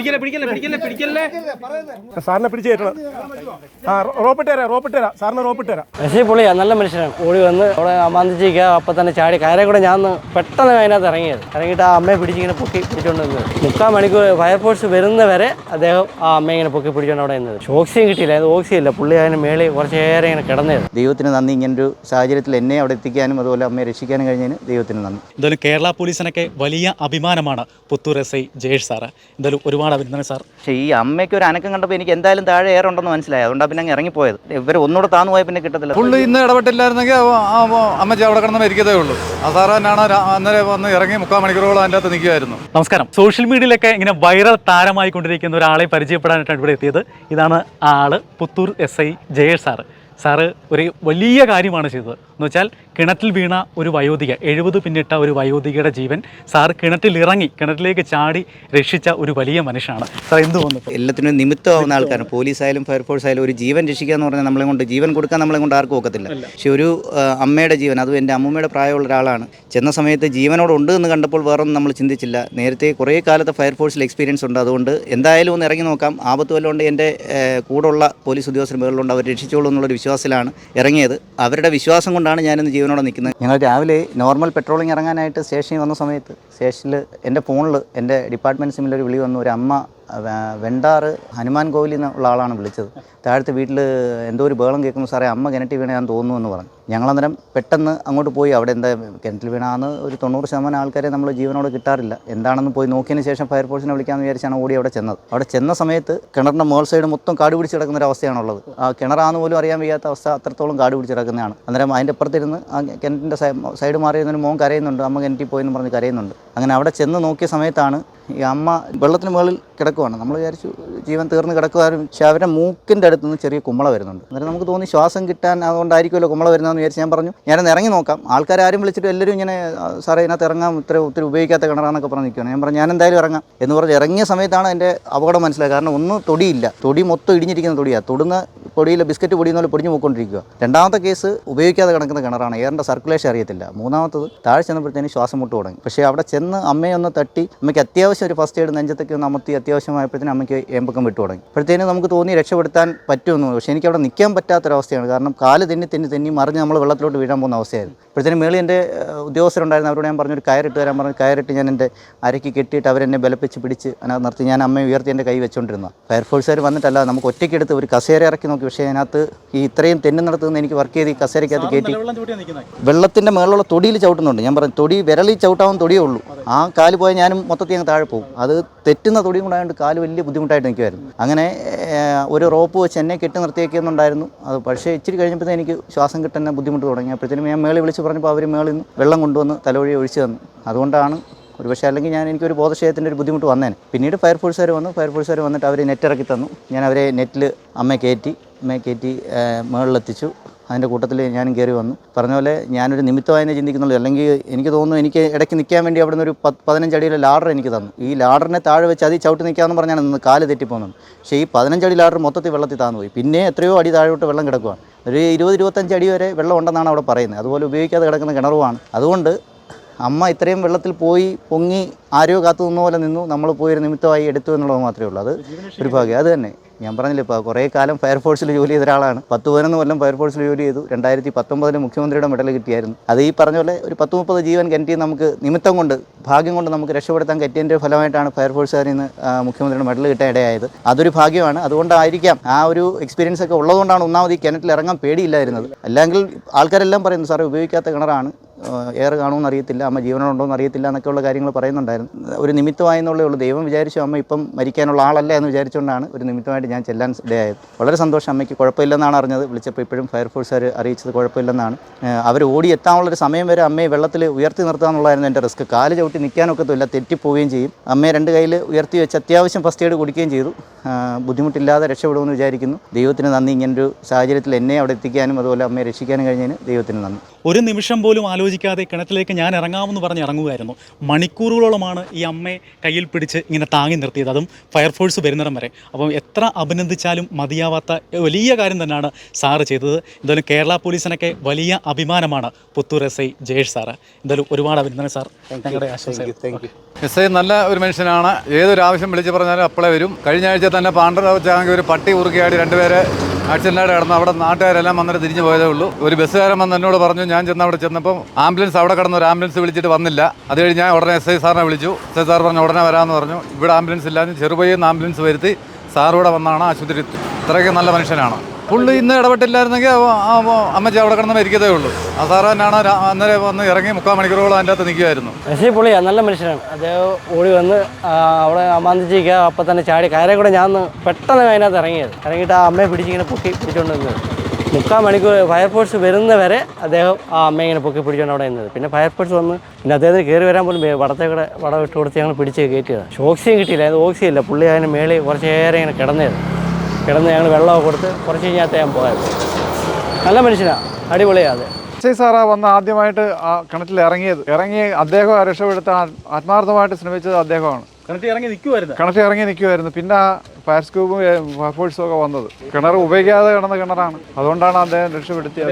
പിടിക്കല്ലേ പിടിക്കല്ലേ പിടിക്കല്ലേ പിടിക്കല്ലേ? സാറിനെ പിടിച്ചു കയറ്റണം. ആ റോപ്പിട്ട് തരാം റോപ്പിട്ട് തരാം. സാറിന് റോപ്പിട്ട് തരാം. മെസ്സി പുള്ളിയാ നല്ല മനുഷ്യനാണ്. ഓടി വന്ന് അവിടെ അമാന്തിച്ചിരിക്കുക അപ്പം തന്നെ ചാടി കയറെ കൂടെ ഞാൻ പെട്ടെന്ന് അതിനകത്ത് ഇറങ്ങിയത്. ഇറങ്ങിയിട്ട് ആ അമ്മയെ പിടിച്ചിങ്ങനെ പൊക്കി പിടിച്ചോണ്ട് നിന്നത് മുക്കാൽ മണിക്കൂർ ഫയർഫോഴ്സ് വരുന്നവരെ അദ്ദേഹം ആ അമ്മയെ ഇങ്ങനെ പൊക്കി പിടിച്ചോണ്ട് അവിടെ നിന്നത്. ഓക്സിജൻ കിട്ടിയില്ല അത് ഓക്സിജൻ ഇല്ല. പുള്ളി അതിന് മേളിൽ കുറച്ചേറെ ഇങ്ങനെ കിടന്നത് ദൈവത്തിന് നന്ദി ഇങ്ങനെ ഒരു സാഹചര്യത്തിൽ എന്നെ അവിടെ എത്തിക്കാനും അതുപോലെ അമ്മയെ രക്ഷിക്കാനും കഴിഞ്ഞതിന് ദൈവത്തിന് നന്ദി. എന്തായാലും കേരള പോലീസിനൊക്കെ വലിയ അഭിമാനമാണ് Puthur S I Jayesh sir. എന്തായാലും ഒരുപാട് അഭിനന്ദനം സാർ. പക്ഷേ ഈ അമ്മയ്ക്ക് ഒരു അനക്കം കണ്ടപ്പോൾ എനിക്ക് എന്തായാലും താഴെ ഏറെ ഉണ്ടെന്ന് മനസ്സിലായി. അതുകൊണ്ടാണ് പിന്നെ അങ്ങ് ഇറങ്ങിപ്പോയത്. ഇവർ ഒന്നുകൂടെ താന്നു പോയാൽ പിന്നെ കിട്ടത്തില്ല. പുള്ളി ഇന്ന് ഇടപെട്ടില്ലായിരുന്നെങ്കിൽ അമ്മച്ചി അവിടെ കിടന്ന് മരിക്കതേ ഉള്ളൂ. ആ സാറ് തന്നെയാണ് അന്നേരം വന്ന് ഇറങ്ങി മുക്കാൽ മണിക്കൂറോളം അതിന്റെ അകത്ത് നിൽക്കുമായിരുന്നു നമസ്കാരം. സോഷ്യൽ മീഡിയയിലൊക്കെ ഇങ്ങനെ വൈറൽ താരമായി കൊണ്ടിരിക്കുന്ന ഒരാളെ പരിചയപ്പെടാനായിട്ടാണ് ഇവിടെ എത്തിയത്. ഇതാണ് ആ ആൾ Puthur S I Jayesh sir. Sir ഒരു വലിയ കാര്യമാണ് ചെയ്തത്. എന്ന് വെച്ചാൽ കിണറ്റിൽ വീണ ഒരു വയോധിക എഴുപത് പിന്നിട്ട ഒരു വയോധികയുടെ ജീവൻ സാർ കിണറ്റിൽ ഇറങ്ങി കിണറ്റിലേക്ക് ചാടി രക്ഷിച്ച ഒരു വലിയ മനുഷ്യനാണ്. സാർ എന്ത് തോന്നുന്നു എല്ലാത്തിനും നിമിത്തമാവുന്ന ആൾക്കാരാണ്. പോലീസ് ആയാലും ഫയർഫോഴ്സ് ആയാലും ഒരു ജീവൻ രക്ഷിക്കുക എന്ന് പറഞ്ഞാൽ നമ്മളെ കൊണ്ട് ജീവൻ കൊടുക്കാൻ നമ്മളെ കൊണ്ട് ആർക്കും ഒക്കത്തില്ല. പക്ഷെ ഒരു അമ്മയുടെ ജീവൻ അതും എന്റെ അമ്മൂമ്മയുടെ പ്രായമുള്ള ഒരാളാണ്. ചെന്ന സമയത്ത് ജീവനോട് ഉണ്ട് എന്ന് കണ്ടപ്പോൾ വേറൊന്നും നമ്മൾ ചിന്തിച്ചില്ല. നേരത്തെ കുറേ കാലത്തെ ഫയർഫോഴ്സിൽ എക്സ്പീരിയൻസ് ഉണ്ട്. അതുകൊണ്ട് എന്തായാലും ഒന്ന് ഇറങ്ങി നോക്കാം. ആപത്ത് വല്ലതും ഉണ്ട് എന്റെ കൂടുള്ള പോലീസ് ഉദ്യോഗസ്ഥർ മേളിലുണ്ട് അവർ രക്ഷിച്ചോളൂ എന്നുള്ളൊരു വിശ്വാസത്തിലാണ് ഇറങ്ങിയത്. അവരുടെ വിശ്വാസം കൊണ്ടാണ് ഞാനിന്ന് ജീവനോടെ നിൽക്കുന്നത്. ഞങ്ങൾ രാവിലെ നോർമൽ പെട്രോളിങ് ഇറങ്ങാനായിട്ട് സ്റ്റേഷനിൽ വന്ന സമയത്ത് സ്റ്റേഷനിൽ എന്റെ ഫോണിൽ എന്റെ ഡിപ്പാർട്ട്മെന്റ് സിമ്മിൽ ഒരു വിളി വന്നു. ഒരു അമ്മ വെണ്ടാറ് ഹനുമാൻ കോവിലിൽ നിന്നുള്ള ആളാണ് വിളിച്ചത്. താഴത്തെ വീട്ടിൽ എന്തോ ഒരു ബേളം കേൾക്കുന്നു സാറേ അമ്മ കിണറ്റി വീണ ഞാൻ തോന്നുന്നു എന്ന് പറഞ്ഞു. ഞങ്ങളന്നേരം പെട്ടെന്ന് അങ്ങോട്ട് പോയി അവിടെ എന്താ കിണറ്റിൽ വീണാന്ന് ഒരു തൊണ്ണൂറ് ശതമാനം ആൾക്കാരെ നമ്മൾ ജീവനോട് കിട്ടാറില്ല. എന്താണെന്ന് പോയി നോക്കിയതിന് ശേഷം ഫയർഫോഴ്സിനെ വിളിക്കാമെന്ന് വിചാരിച്ചാണ് ഓടി അവിടെ ചെന്നത്. അവിടെ ചെന്ന സമയത്ത് കിണറിന്റെ മേൾ സൈഡ് മൊത്തം കാട് പിടിച്ച് കിടക്കുന്ന ഒരു അവസ്ഥയാണുള്ളത്. ആ കിണറാന്ന് പോലും അറിയാൻ വയ്യാത്ത അവസ്ഥ അത്രത്തോളം കാട് പിടിച്ച് കിടക്കുന്നതാണ്. അന്നേരം അതിന്റെ അപ്പുറത്തിരുന്ന് ആ കിണറ്റിന്റെ സൈഡ് ഒരു മോൻ കരയുന്നുണ്ട്. അമ്മ കിണറ്റിൽ പോയെന്ന് പറഞ്ഞ് കരയുന്നുണ്ട്. അങ്ങനെ അവിടെ ചെന്ന് നോക്കിയ സമയത്താണ് ഈ അമ്മ വെള്ളത്തിന് മുകളിൽ കിടക്കുവാണ്. നമ്മൾ വിചാരിച്ചു ജീവൻ തീർന്നു കിടക്കുവാനും പക്ഷെ അവരുടെ മൂക്കിന്റെ അടുത്ത് നിന്ന് ചെറിയ കുമ്മള വരുന്നുണ്ട്. അന്നേരം നമുക്ക് തോന്നി ശ്വാസം കിട്ടാൻ അതുകൊണ്ടായിരിക്കുമല്ലോ കുമ്മള വരുന്നതെന്ന് വിചാരിച്ച് ഞാൻ പറഞ്ഞു ഞാനൊന്ന് ഇറങ്ങി നോക്കാം. ആൾക്കാർ ആരും വിളിച്ചിട്ട് എല്ലാവരും ഇങ്ങനെ "ആ, സാറേ ഇതിനകത്ത് ഇറങ്ങാം ഇത്ര ഒത്തിരി ഉപയോഗിക്കാത്ത കിണറാന്നൊക്കെ പറഞ്ഞ് നിൽക്കുകയാണ് ഞാൻ പറഞ്ഞു ഞാൻ എന്തായാലും ഇറങ്ങാം. എന്ന് പറഞ്ഞ് ഇറങ്ങിയ സമയത്താണ് എന്റെ അപകടം മനസ്സിലായത്. കാരണം ഒന്നും തൊടിയില്ല. തൊടി മൊത്തം ഇടിഞ്ഞിരിക്കുന്ന തൊടിയാണ് തൊടുന്ന പൊടിയിൽ ബിസ്ക്കറ്റ് പൊടിയിൽ പോലെ പൊടിഞ്ഞു പോയിക്കൊണ്ടിരിക്കുക രണ്ടാമത്തെ കേസ് ഉപയോഗിക്കാതെ കിടക്കുന്ന കിണറാണ്. എയറിന്റെ സർക്കുലേഷൻ അറിയത്തില്ല. മൂന്നാമത്തത് താഴെ ചെന്നപ്പോഴത്തേന് ശ്വാസം മുട്ട് തുടങ്ങി. പക്ഷേ അവിടെ ചെന്ന് അമ്മയെ ഒന്ന് തട്ടി അമ്മയ്ക്ക് അത്യാവശ്യം ഒരു ഫസ്റ്റ് എയ്ഡ് നെഞ്ചത്തേക്ക് ഒന്ന് അമർത്തി അത്യാവശ്യമായപ്പോഴത്തേനും അമ്മയ്ക്ക് ഏമ്പക്കം വിട്ടു തുടങ്ങി. അപ്പോഴത്തേനും നമുക്ക് തോന്നി രക്ഷപ്പെടുത്താൻ പറ്റുമെന്ന് പക്ഷേ എനിക്ക് അവിടെ നിൽക്കാൻ പറ്റാത്തൊരവസ്ഥയാണ്. കാരണം കാൽ തെന്നി തെന്നി തെന്നി മറിഞ്ഞ് നമ്മൾ വെള്ളത്തിലോട്ട് വീഴാൻ പോകുന്ന അവസ്ഥയായിരുന്നു. അപ്പോഴത്തേനും മേളിൽ എന്റെ ഉദ്യോഗസ്ഥരുണ്ടായിരുന്നു. അവരോട് ഞാൻ പറഞ്ഞൊരു കയറിട്ട് തരാൻ പറഞ്ഞു. കയറിട്ട് ഞാൻ എന്റെ അരയ്ക്ക് കെട്ടിയിട്ട് അവരെന്നെ ബലപ്പിച്ച് പിടിച്ച് അതിനകത്ത് നിർത്തി. ഞാൻ അമ്മയെ ഉയർത്തി എന്റെ കൈ വെച്ചുകൊണ്ടിരുന്നു ഫയർഫോഴ്സുകാർ വന്നിട്ടല്ല നമുക്ക് ഒറ്റയ്ക്കെടുത്ത് ഒരു കസേര ഇറക്കി നോക്കി പക്ഷേ അതിനകത്ത് ഈ ഇത്രയും തെന്നുന്നിടത്ത് നടത്തുന്ന എനിക്ക് വർക്ക് ചെയ്ത് ഈ കസേരയ്ക്കകത്ത് കയറ്റി വെള്ളത്തിന്റെ മേളിലുള്ള തൊടിയിൽ ചവിട്ടുന്നുണ്ട്. ഞാൻ പറഞ്ഞു തൊടി വിരലിൽ ചവിട്ടാവും തൊടിയേ ഉള്ളൂ. ആ കാൽ പോയാൽ ഞാനും മൊത്തത്തിൽ അങ്ങ് താഴെ പോകും. അത് തെറ്റുന്ന തൊടിയും കൂടെ ആയതുകൊണ്ട് കാൽ വലിയ ബുദ്ധിമുട്ടായിട്ട് നിൽക്കുമായിരുന്നു അങ്ങനെ ഒരു റോപ്പ് വെച്ച് എന്നെ കെട്ടി നിർത്തിയേക്കുന്നുണ്ടായിരുന്നു. അത് പക്ഷേ ഇച്ചിരി കഴിഞ്ഞപ്പോഴത്തേ എനിക്ക് ശ്വാസം കിട്ടുന്ന ബുദ്ധിമുട്ട് തുടങ്ങി. അപ്പോഴത്തേനും ഞാൻ മേളിൽ വിളിച്ച് പറഞ്ഞപ്പോൾ അവർ മേളിൽ നിന്ന് വെള്ളം കൊണ്ടുവന്ന് തലവഴി ഒഴിച്ചു തന്നു. അതുകൊണ്ടാണ് ഒരു പക്ഷേ അല്ലെങ്കിൽ ഞാൻ എനിക്കൊരു ബോധക്ഷയത്തിന്റെ ഒരു ബുദ്ധിമുട്ട് വന്നേനെ. പിന്നീട് ഫയർഫോഴ്സുകാർ വന്നു. ഫയർഫോഴ്സുകാർ വന്നിട്ട് അവരെ നെറ്റ് ഇറക്കി തന്നു. ഞാൻ അവരെ നെറ്റിൽ അമ്മയെ കയറ്റി അമ്മയെ കയറ്റി മുകളിലെത്തിച്ചു. അതിന്റെ കൂട്ടത്തിൽ ഞാനും കയറി വന്നു. പറഞ്ഞ പോലെ ഞാനൊരു നിമിത്തമായതിനെ ചിന്തിക്കുന്നുള്ളൂ. അല്ലെങ്കിൽ എനിക്ക് തോന്നുന്നു എനിക്ക് ഇടയ്ക്ക് നിൽക്കാൻ വേണ്ടി അവിടെ ഒരു പത്ത് പതിനഞ്ചടിയിലെ ലാഡർ എനിക്ക് തന്നു. ഈ ലാഡറിനെ താഴെ വെച്ച് അതി ചവിട്ടി നിൽക്കാമെന്ന് പറഞ്ഞാണ് നിന്ന് കാൽ തെറ്റിപ്പോകുന്നത് പക്ഷേ ഈ പതിനഞ്ചടി ലാഡർ മൊത്തത്തിൽ വെള്ളത്തിൽ താന്നു പോയി. പിന്നെ എത്രയോ അടി താഴോട്ട് വെള്ളം കിടക്കുകയാണ് ഒരു ഇരുപത് ഇരുപത്തഞ്ച് അടി വരെ വെള്ളം ഉണ്ടെന്നാണ് അവിടെ പറയുന്നത്. അതുപോലെ ഉപയോഗിക്കാതെ കിടക്കുന്ന കിണറുമാണ്. അതുകൊണ്ട് അമ്മ ഇത്രയും വെള്ളത്തിൽ പോയി പൊങ്ങി ആരോ കാത്തു നിന്ന പോലെ നിന്നു. നമ്മൾ പോയി ഒരു നിമിത്തമായി എടുത്തു എന്നുള്ളത് മാത്രമേ ഉള്ളൂ. അത് ഒരു ഭാഗ്യം. അത് തന്നെ. ഞാൻ പറഞ്ഞില്ല ഇപ്പോൾ കുറേ കാലം ഫയർഫോഴ്സിൽ ജോലി ചെയ്ത ഒരാളാണ്. പത്ത് പതിനൊന്ന് കൊല്ലം ഫയർഫോഴ്സിൽ ജോലി ചെയ്തു. രണ്ടായിരത്തി പത്തൊമ്പതിൽ മുഖ്യമന്ത്രിയുടെ മെഡൽ കിട്ടിയായിരുന്നു. അത് ഈ പറഞ്ഞ പോലെ ഒരു പത്ത് മുപ്പത് ജീവൻ കെന്റി നമുക്ക് നിമിത്തം കൊണ്ട് ഭാഗ്യം കൊണ്ട് നമുക്ക് രക്ഷപ്പെടുത്താൻ പറ്റിയതിന്റെ ഫലമായിട്ടാണ് ഫയർഫോഴ്സുകാരിൽ നിന്ന് മുഖ്യമന്ത്രിയുടെ മെഡൽ കിട്ടാൻ ഇടയായത് അതൊരു ഭാഗ്യമാണ്. അതുകൊണ്ടായിരിക്കാം ആ ഒരു എക്സ്പീരിയൻസ് ഒക്കെ ഉള്ളതുകൊണ്ടാണ് ഒന്നാമത് ഈ കിണറ്റിൽ ഇറങ്ങാൻ പേടിയില്ലായിരുന്നത്. അല്ലെങ്കിൽ ആൾക്കാരെല്ലാം പറയുന്നു സാറേ ഉപയോഗിക്കാത്ത കിണറാണ്. എയർ കാണുമെന്ന് അറിയത്തില്ല അമ്മ ജീവനുണ്ടോ എന്ന് അറിയത്തില്ല എന്നൊക്കെയുള്ള കാര്യങ്ങൾ പറയുന്നുണ്ടായിരുന്നു. ഒരു നിമിത്തമായെന്നുള്ളേ ഉള്ളൂ. ദൈവം വിചാരിച്ചു അമ്മ ഇപ്പം മരിക്കാനുള്ള ആളല്ല എന്ന് വിചാരിച്ചുകൊണ്ടാണ് ഒരു നിമിത്തമായിട്ട് ഞാൻ ചെല്ലാൻ ഇടയായത് വളരെ സന്തോഷം അമ്മയ്ക്ക്. കുഴപ്പമില്ലെന്നാണ് അറിഞ്ഞത്. വിളിച്ചപ്പോൾ ഇപ്പോഴും ഫയർഫോഴ്സുകാർ അറിയിച്ചത് കുഴപ്പമില്ലെന്നാണ്. അവർ ഓടി എത്താനുള്ള ഒരു സമയം വരെ അമ്മയെ വെള്ളത്തിൽ ഉയർത്തി നിർത്താമെന്നുള്ളതായിരുന്നു എന്റെ റിസ്ക്. കാൽ ചവിട്ടി നിൽക്കാനൊക്കത്തില്ല തെറ്റിപ്പോവുകയും ചെയ്യും. അമ്മയെ രണ്ട് കയ്യിൽ ഉയർത്തി വെച്ച് അത്യാവശ്യം ഫസ്റ്റ് എയ്ഡ് കൊടുക്കുകയും ചെയ്തു. ബുദ്ധിമുട്ടില്ലാതെ രക്ഷപ്പെടുമെന്ന് വിചാരിക്കുന്നു. ദൈവത്തിന് നന്ദി. ഇങ്ങനൊരു സാഹചര്യത്തിൽ എന്നെ അവിടെ എത്തിക്കാനും അതുപോലെ അമ്മയെ രക്ഷിക്കാനും കഴിഞ്ഞതിന് ദൈവത്തിന് നന്ദി. ഒരു നിമിഷം പോലും ആലോചിച്ച് ആലോചിക്കാതെ കിണറ്റിലേക്ക് ഞാൻ ഇറങ്ങാമെന്ന് പറഞ്ഞ് ഇറങ്ങുമായിരുന്നു മണിക്കൂറുകളോളമാണ് ഈ അമ്മയെ കയ്യിൽ പിടിച്ച് ഇങ്ങനെ താങ്ങി നിർത്തിയത്. അതും ഫയർഫോഴ്സ് വരുന്നിടം വരെ. അപ്പം എത്ര അഭിനന്ദിച്ചാലും മതിയാവാത്ത വലിയ കാര്യം തന്നെയാണ് സാറ് ചെയ്തത്. എന്തായാലും കേരള പോലീസിനൊക്കെ വലിയ അഭിമാനമാണ് Puthur S I Jayesh sir. എന്തായാലും ഒരുപാട് അഭിനന്ദനം സാർ. ഞങ്ങളുടെ ആശംസകൾ. എസ് ഐ നല്ല ഒരു മനുഷ്യനാണ്. ഏതൊരു ആവശ്യം വിളിച്ച് പറഞ്ഞാലും അപ്പോഴേ വരും. കഴിഞ്ഞ ആഴ്ച തന്നെ പാണ്ഡവ ഒരു പട്ടി ഉറുക്കിയാടി രണ്ടുപേരെ ആക്സിഡന്റായിട്ട് കിടന്ന് അവിടെ നാട്ടുകാരെല്ലാം വന്നിട്ട് തിരിഞ്ഞു പോയതേ ഉള്ളൂ. ഒരു ബസ്സുകാരൻ വന്ന് എന്നോട് പറഞ്ഞു ഞാൻ ചെന്ന് അവിടെ ചെന്നപ്പോൾ ആംബുലൻസ് അവിടെ കിടന്ന് ഒരു ആംബുലൻസ് വിളിച്ചിട്ട് വന്നില്ല. അത് കഴിഞ്ഞ് ഞാൻ ഉടനെ എസ് ഐ സാറിനെ വിളിച്ചു. എസ് ഐ സാർ പറഞ്ഞു ഉടനെ വരാമെന്ന് പറഞ്ഞു. ഇവിടെ ആംബുലൻസ് ഇല്ലാന്ന് ചെറുപയ്യെന്ന് ആംബുലൻസ് വരുത്തി സാറൂടെ വന്നാണ് ആശുപത്രി ഇത്രയ്ക്ക് നല്ല മനുഷ്യനാണ്. പുള്ളി ഇന്ന് ഇടപെട്ടില്ലായിരുന്നെങ്കിൽ അമ്മച്ചി അവിടെ കിടന്ന് മരിക്കതേ ഉള്ളൂ. ആ സാറ് തന്നെയാണ് അന്നേരം വന്ന് ഇറങ്ങി മുക്കാൽ മണിക്കൂറോളം അതിന്റെ അകത്ത് നിൽക്കുമായിരുന്നു പക്ഷേ പുള്ളിയാണ് നല്ല മനുഷ്യനാണ്. അദ്ദേഹം ഓടി വന്ന് അവിടെ അമാന്തിച്ചിരിക്കുക അപ്പം തന്നെ ചാടി കയറെ കൂടെ ഞാൻ പെട്ടെന്ന് അതിനകത്ത് ഇറങ്ങിയത്. ഇറങ്ങിയിട്ട് ആ അമ്മയെ പിടിച്ചിങ്ങനെ പൊക്കി പിടിച്ചുകൊണ്ട് നിന്നത്. മുക്കാൽ മണിക്കൂർ ഫയർഫോഴ്സ് വരുന്ന വരെ അദ്ദേഹം ആ അമ്മയെ ഇങ്ങനെ പൊക്കി പിടിച്ചുകൊണ്ട് അവിടെ നിന്നത്. പിന്നെ ഫയർഫോഴ്സ് വന്ന് പിന്നെ അദ്ദേഹത്തിന് കയറി വരാൻ പോലും വടത്തെ കൂടെ വടം ഇട്ട് കൊടുത്ത് ഞങ്ങൾ പിടിച്ച് കയറ്റിയതാണ് ഓക്സിജൻ കിട്ടിയില്ല. അത് ഓക്സിജൻ ഇല്ല. പുള്ളി അതിന് മേളിൽ കുറച്ച് നേരം ഇങ്ങനെ കിടന്നായിരുന്നു കിടന്ന് ഞങ്ങൾ വെള്ളമൊക്കെ കൊടുത്ത് കുറച്ച് കഴിഞ്ഞാൽ ഞാൻ പോയത് നല്ല മനുഷ്യനാണ് അടിപൊളിയാണ് അത്. എസ് ഐ സാറാ വന്ന് ആദ്യമായിട്ട് ആ കിണറ്റിൽ ഇറങ്ങിയത് ഇറങ്ങി അദ്ദേഹം രക്ഷപ്പെടുത്താൻ ആത്മാർത്ഥമായിട്ട് ശ്രമിച്ചത് അദ്ദേഹമാണ്. കിണറ്റിൽ ഇറങ്ങി നിൽക്കുമായിരുന്നു കിണറ്റിൽ ഇറങ്ങി നിൽക്കുമായിരുന്നു പിന്നെ ഫയർ സ്കൂബും ഫയർഫോഴ്സും ഒക്കെ വന്നത്. കിണർ ഉപയോഗിക്കാതെ കിടന്ന കിണറാണ് അതുകൊണ്ടാണ് അദ്ദേഹം രക്ഷപ്പെടുത്തിയത്.